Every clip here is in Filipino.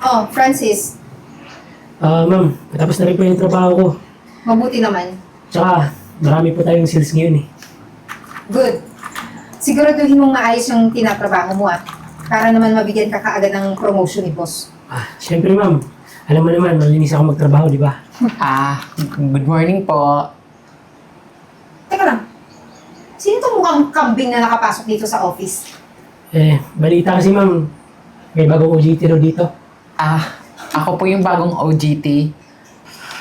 Oh, Francis, Ah, ma'am, tapos na rin po yung trabaho ko. mabuti naman. Tsaka, marami po tayong sales ngayon eh. Good. Siguraduhin mong maayos yung tinatrabaho mo ah. Para naman mabigyan ka kaagad ng promotion ni boss. Ah, syempre ma'am, alam mo naman, malinis ako magtrabaho, di ba? Ah, good morning po. Teka lang. Sino itong mukhang kambing na nakapasok dito sa office? Eh, balita kasi ma'am, may bagong OJT raw dito. Ah, ako po yung bagong OGT.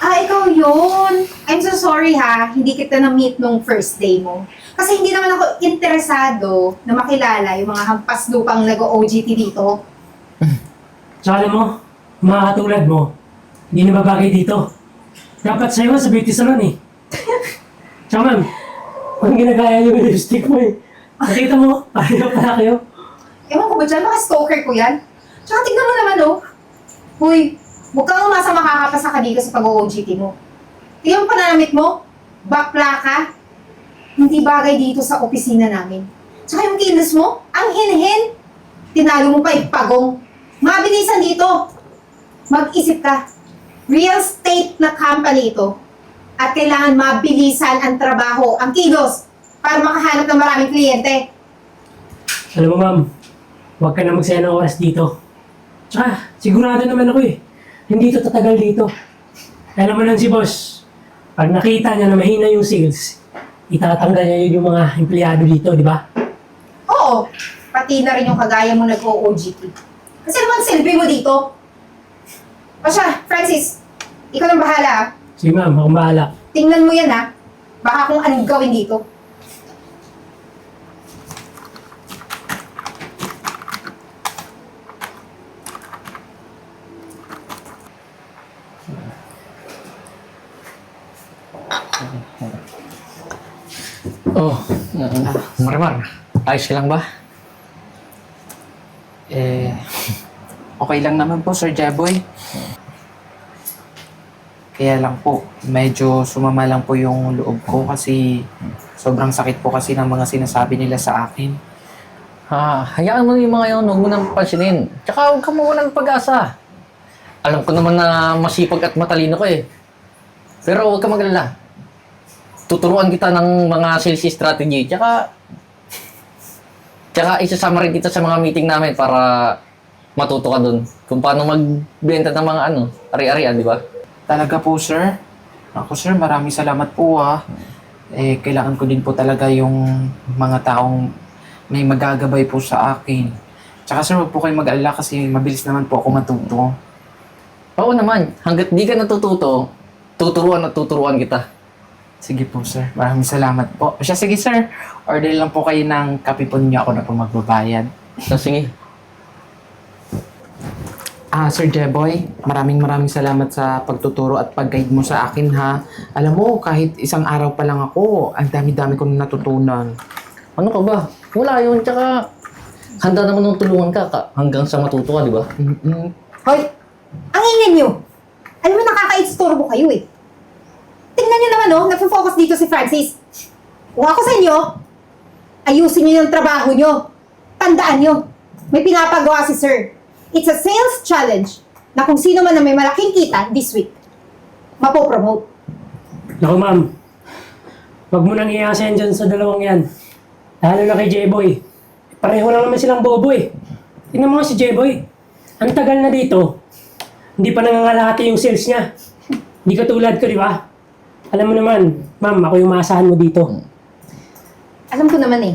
Ah, ikaw yun. I'm so sorry ha. Hindi kita na-meet nung first day mo. Kasi hindi naman ako interesado na makilala yung mga hampas lupang nag-OGT dito. Tsaka alam mo, mga katulad mo, hindi na babagay dito. Dapat sa'yo sa beauty salon eh. Tsaka ma'am, kung ginagaya yung lipstick mo eh. Nakita mo, pareho pala kayo. Ewan ko ba dyan, mga stalker ko yan. Tsaka tignan mo naman oh. Huy, mukhang umasa makakapasa ka dito sa pag-OGT mo. Tingnan pananamit mo, bakla ka. Hindi bagay dito sa opisina namin. Tsaka yung kilos mo, ang hinhin. Tinalo mo pa yung pagong. Mabilisan dito. Mag-isip ka. Real estate na company ito. At kailangan mabilisan ang trabaho, ang kilos, para makahanap ng maraming kliyente. Alam mo ma'am, huwag ka na magsaya ng oras dito. Tsaka, sigurado naman ako eh, hindi ito tatagal dito. Alam mo lang si boss, pag nakita niya na mahina yung sales, itatanggal niya yun yung mga empleyado dito, di ba? Oo, pati na rin yung kagaya mo nag-OOGT. Kasi naman silbi mo dito. O siya, Francis, ikaw nang bahala. ah. Sige ma'am, akong bahala. Tingnan mo yan ha. Baka kung anong gawin dito. Oh, ah, Marimar, ayos ka lang ba? Eh, okay lang naman po, Sir Jaboy. Kaya lang po, medyo sumama lang po yung loob ko kasi sobrang sakit po kasi ng mga sinasabi nila sa akin. Ha, hayaan mo yung mga yun, huwag mo nang pansinin. Tsaka huwag ka mawalan pag-asa. Alam ko naman na masipag at matalino ka eh. Pero huwag ka magalala. Tuturuan kita ng mga sales strategy. Tsaka, tsaka isasama rin kita sa mga meeting namin para matuto ka dun. Kung paano magbenta ng mga ano, ari-arian, di ba? Talaga po, Sir? Ako, Sir, maraming salamat po ah. Eh, kailangan ko din po talaga yung mga taong may magagabay po sa akin. Tsaka, Sir, huwag po kayo mag-alala kasi mabilis naman po ako matuto. Oo naman, hanggat di ka natututo, tuturuan at tuturuan kita. Sige po, sir. Maraming salamat po. O siya, sige, sir. Order lang po kayo ng kape po niyo. Ako na po magbabayad. So, sige, Ah, Sir Jeboy, maraming maraming salamat sa pagtuturo at pag-guide mo sa akin, ha. Alam mo, kahit isang araw pa lang ako, ang dami-dami kong natutunan. ano ka ba? Wala yun, tsaka handa naman nung tulungan ka, ka hanggang sa matuto ka, di ba? Mm-mm. Hoy, ang ingin nyo. Alam mo, nakaka-istorbo kayo eh. Tingnan nyo naman oh, nagpo-focus dito si Francis. Kung ako sa inyo, ayusin nyo yung trabaho nyo. Tandaan nyo, may pinapagawa si Sir. It's a sales challenge na kung sino man na may malaking kita this week, mapopromote. Naku ma'am, huwag mo nang iyasayan dyan sa dalawang yan. Lalo na kay J-Boy. Pareho lang naman silang bobo eh. Tingnan mo nga si J-Boy. Ang tagal na dito, hindi pa nangangalati yung sales niya. Hindi ka tulad ko, di ba? Alam mo naman, ma'am, ako yung maasahan mo dito. Alam ko naman eh.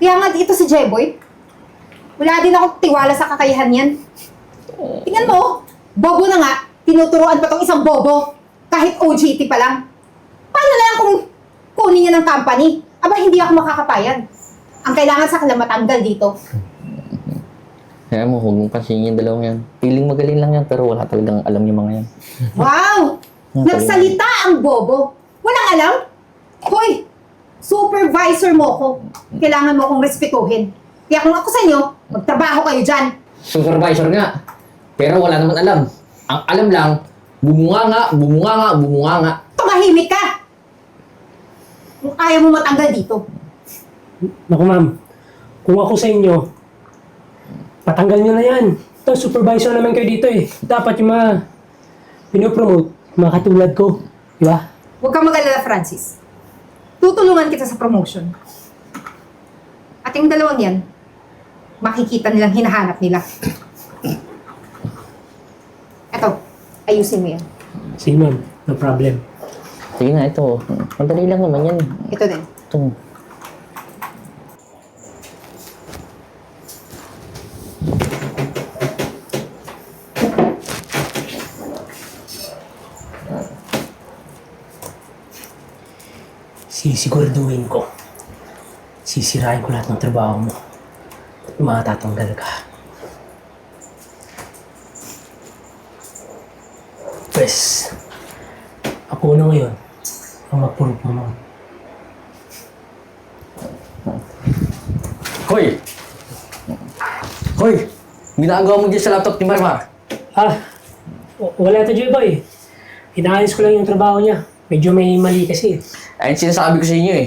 Kaya nga dito si Jeboy, wala din ako tiwala sa kakayahan yan. Tingnan mo, bobo na nga, tinuturuan pa tong isang bobo, kahit OJT pa lang. Paano na lang kung kunin niya ng company? Aba, hindi ako makakapayag. Ang kailangan sa kanila matanggal dito. Kaya mo, huwag mong pansinin yung dalawang yan. Feeling magaling lang yan, pero wala talagang alam yung mga yan. Wow! Nagsalita ang bobo. Walang alam? Hoy! Supervisor mo ko. Kailangan mo akong respetuhin. Kaya kung ako sa inyo, magtrabaho kayo dyan. Supervisor nga. Pero wala naman alam. Ang alam lang, bumunga nga, bumunga nga, bumunga nga. tumahimik ka! Kung ayaw mo matanggal dito. Naku ma'am, kung ako sa inyo, patanggal nyo na yan. Ito, supervisor naman kayo dito eh. Dapat yung mga pinopromote, mga katulad ko. Di ba? Huwag kang mag-alala, Francis. Tutulungan kita sa promotion. At yung dalawang yan, makikita nilang hinahanap nila. Eto, ayusin mo yan. Sige ma'am, no problem. Sige na, ito. Madali lang naman yan. Ito din. Ito. Sisiguraduhin ko. Sisirain ko lahat ng trabaho mo. At matatanggal ka. Pwes, ako na ngayon ang mag-promote. Hoy! Hoy! Ginagawa mo dyan sa laptop ni Marmar. Ah, w- wala to, J-Boy. Inaayos ko lang yung trabaho niya. Medyo may mali kasi. Ayun sinasabi ko sa inyo eh.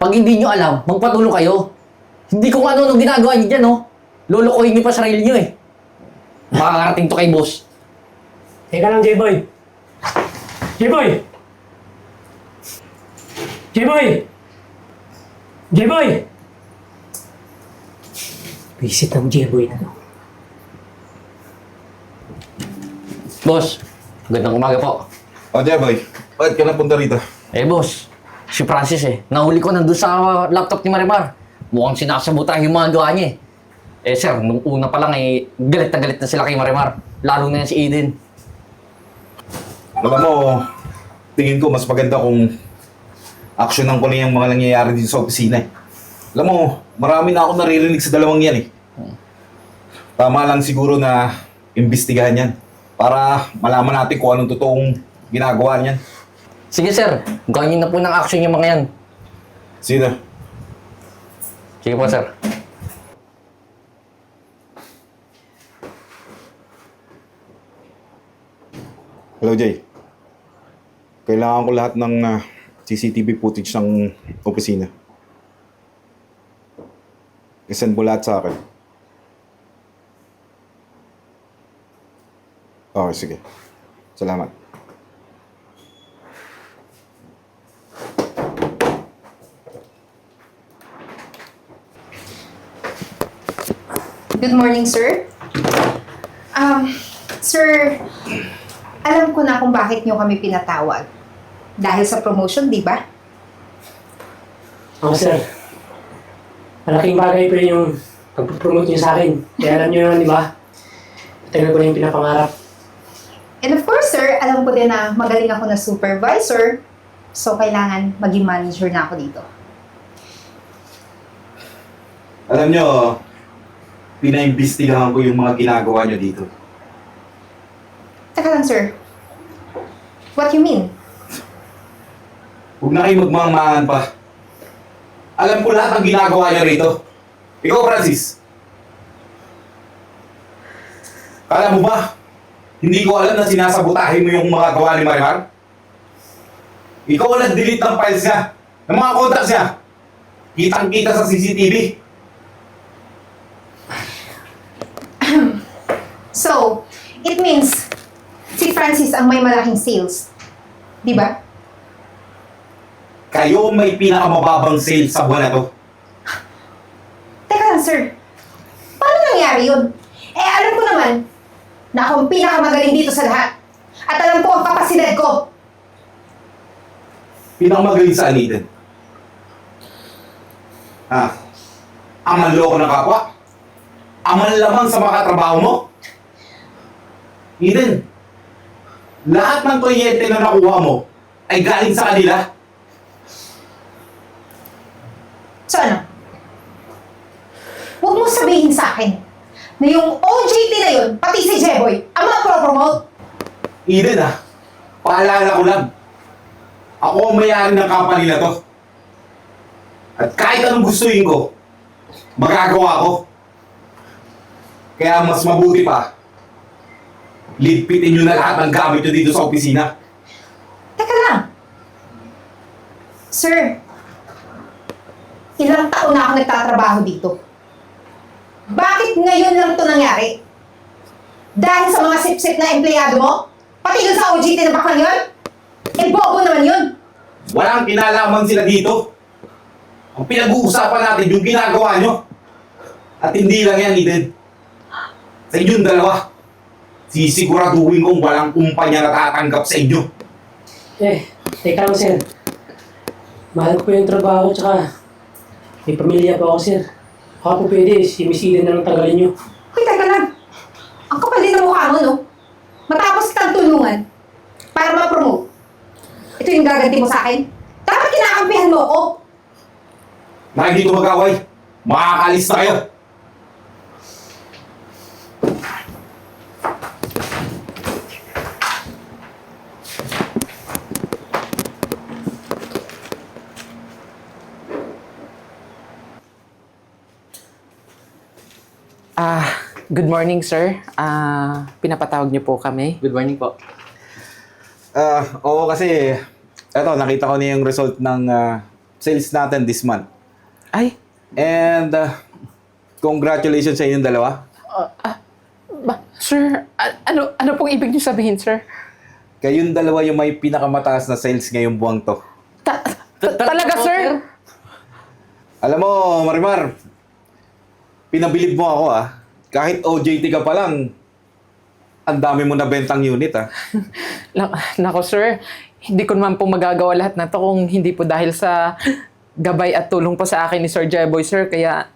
Pag hindi nyo alam, magpatulong kayo. Hindi ko ano nung ginagawa nyo dyan, no? Lolokohin nyo pa sarili nyo eh. Makakarating to kay boss. Teka lang, J-Boy. J-Boy! J-Boy! J-Boy! Visit ng J-Boy na to. Boss, magandang umaga po. O, Jeboy, bakit ka napunta rito? Eh boss, si Francis eh. Nahuli ko nandun sa laptop ni Marimar. Mukhang sinasabutan yung mga gawa niya eh. Eh sir, nung una pa lang eh, galit na galit na sila kay Marimar. Lalo na yan si Eden. Alam mo, tingin ko mas maganda kung aksyonan ko na yung mga nangyayari dito sa opisina. eh. Alam mo, marami na ako naririnig sa dalawang yan eh. Tama lang siguro na imbestigahan yan para malaman natin kung anong totoong ginagawa niyan. Sige sir, gawin niyo na po ng action yung mga yan. Sino? Sige po sir. Hello, Jay. Kailangan ko lahat ng ah, CCTV footage ng opisina. I-send mo lahat sa akin. Okay, sige. Salamat. Good morning, sir. Um, sir, alam ko na kung bakit niyo kami pinatawag. Dahil sa promotion, di ba? Oo, sir. Malaking bagay pa rin yung pag-promote niyo sa akin. Kaya alam niyo naman, di ba? Tagal ko na yung pinapangarap. And of course, sir, alam ko din na magaling ako na supervisor. So, kailangan maging manager na ako dito. Alam nyo, pinaimbestigahan ko yung mga ginagawa nyo dito. Teka lang, sir. What you mean? Huwag na kayo magmamahan pa. Alam ko lahat ng ginagawa niya rito. Ikaw, Francis. Kala mo ba? Hindi ko alam na sinasabotahin mo yung mga gawa ni Marimar? Ikaw ang nag-delete ng files niya, ng mga contacts niya. Kitang-kita sa CCTV. So, it means si Francis ang may malaking sales. Di ba? Kayo may pinakamababang sales sa buwan na to. Teka lang, sir. Paano nangyari yun? Eh, alam ko naman na ako ang pinakamagaling dito sa lahat. At alam ko ang kapasidad ko. Pinakamagaling sa Eden. Ha? Ang manloko ng kapwa? Ang manlamang sa mga katrabaho mo? Eden, lahat ng kliyente na nakuha mo ay galing sa kanila. So ano? Huwag mo sabihin sa akin na yung OJT na yun, pati si Jeboy, ang mga pro-promote. Eden ha, paalala ko lang. Ako ang mayari ng company na to. At kahit anong gustuin ko, magagawa ko. Kaya mas mabuti pa, ligpitin nyo na lahat ng gamit nyo dito sa opisina. Teka lang. Sir, ilang taon na ako nagtatrabaho dito. Bakit ngayon lang to nangyari? Dahil sa mga sip-sip na empleyado mo? Pati dun sa OJT na baklang yun? Eh, bobo naman yun. Walang kinalaman sila dito. Ang pinag-uusapan natin yung ginagawa nyo. At hindi lang yan, Eden. Sa inyong dalawa, sisiguraduhin kong walang kumpanya na tatanggap sa inyo. Eh, teka lang sir. Mahal ko po yung trabaho tsaka may pamilya pa ako sir. Baka po pwede, si Miss Eden na lang tanggalin nyo. Hoy, teka lang. Ang kapal din ng mukha mo, no? Matapos kitang tulungan para ma-promote. Ito yung gaganti mo sa akin. Dapat kinakampihan mo ako. Na hindi ito mag-away. Makakalis na kayo. Ah, good morning, sir. Ah, pinapatawag niyo po kami. Good morning po. Ah, oo kasi, eto, nakita ko na yung result ng ah, sales natin this month. Ay, And, ah, congratulations sa inyong dalawa. ba, sir, a- ano ano pong ibig niyo sabihin, sir? Kayong dalawa yung may pinakamataas na sales ngayong buwang to. Ta- ta- talaga, sir? Alam mo, Marimar, pinabilib mo ako ah. Kahit OJT ka pa lang, ang dami mo na bentang unit ah. Nako, sir. Hindi ko naman po magagawa lahat na to kung hindi po dahil sa gabay at tulong po sa akin ni Sir Jeboy, sir. Kaya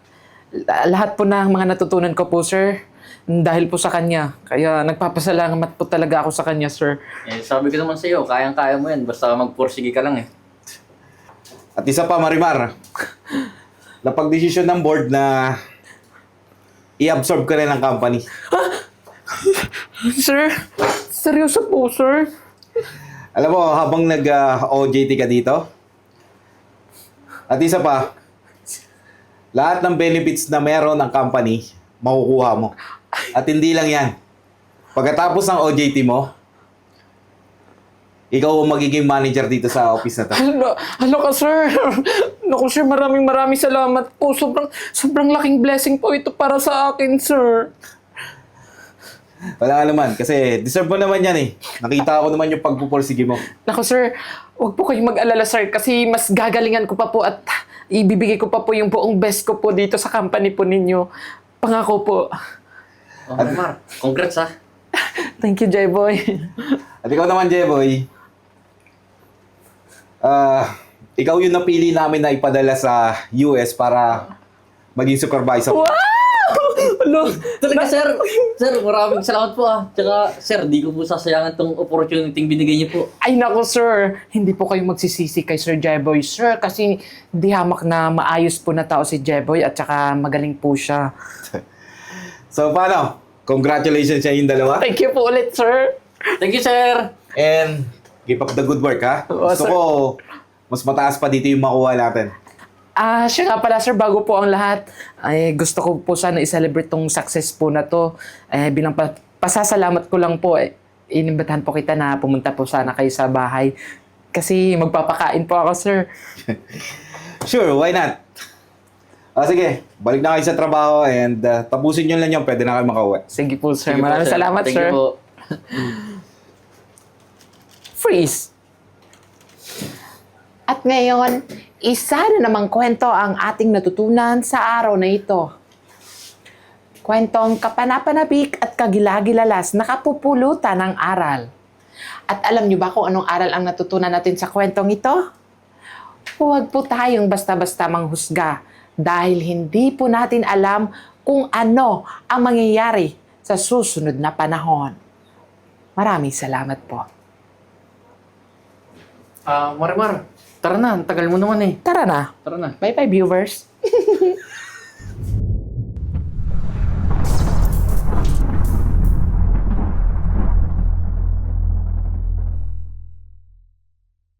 la- lahat po ng mga natutunan ko po, sir, dahil po sa kanya. Kaya nagpapasalamat po talaga ako sa kanya, sir. Eh, sabi ko naman sa iyo, kayang-kaya mo yan. Basta magpursige ka lang eh. At isa pa, Marimar, napag-desisyon ng board na i-absorb ka rin ng company. Sir, seryoso po, sir. Alam mo, habang nag-OJT ka dito, at isa pa, lahat ng benefits na meron ng company, makukuha mo. At hindi lang yan. Pagkatapos ng OJT mo, ikaw ang magiging manager dito sa office na to. Ano, ano ka, sir? Naku, sir, maraming maraming salamat po. Sobrang, sobrang laking blessing po ito para sa akin, sir. Wala ka naman, kasi deserve mo naman yan eh. Nakita ko naman yung pagpupursige mo. Naku, sir, huwag po kayong mag-alala, sir, kasi mas gagalingan ko pa po at ibibigay ko pa po yung buong best ko po dito sa company po ninyo. Pangako po. Oh, Mar, congrats ha. Thank you, J-Boy. At ikaw naman, Jeboy, ah, ikaw yung napili namin na ipadala sa US para maging supervisor. wow! Ano? Talaga sir, sir, maraming salamat po ah. Tsaka sir, di ko po sasayangan tong opportunity binigay niyo po. Ay nako sir, hindi po kayo magsisisi kay Sir Jeboy sir kasi di hamak na maayos po na tao si Jeboy at saka magaling po siya. So, paano? Congratulations sa inyong dalawa. Thank you po ulit sir. Thank you sir! And keep up the good work, ha? Oo, Gusto sir. ko, mas mataas pa dito yung makuha natin. Ah, siya nga pala sir, bago po ang lahat, ay gusto ko po sana i-celebrate tong success po na to. Eh, bilang pa- pasasalamat ko lang po, eh, inimbitahan po kita na pumunta po sana kayo sa bahay. Kasi magpapakain po ako sir. Sure, why not? Ah, sige, balik na kayo sa trabaho and uh, tapusin nyo lang yun, pwede na kayo makauwi. Sige po sir, Sige po, maraming salamat Thank sir. you po. Freeze! At ngayon, isa na namang kwento ang ating natutunan sa araw na ito. Kwentong kapanapanabik at kagilagilalas na kapupulutan ng aral. At alam niyo ba kung anong aral ang natutunan natin sa kwentong ito? Huwag po tayong basta-basta manghusga dahil hindi po natin alam kung ano ang mangyayari sa susunod na panahon. Maraming salamat po. Ah, Marimar, tara na, ang tagal mo naman eh. Tara na. Tara na. Bye-bye, viewers.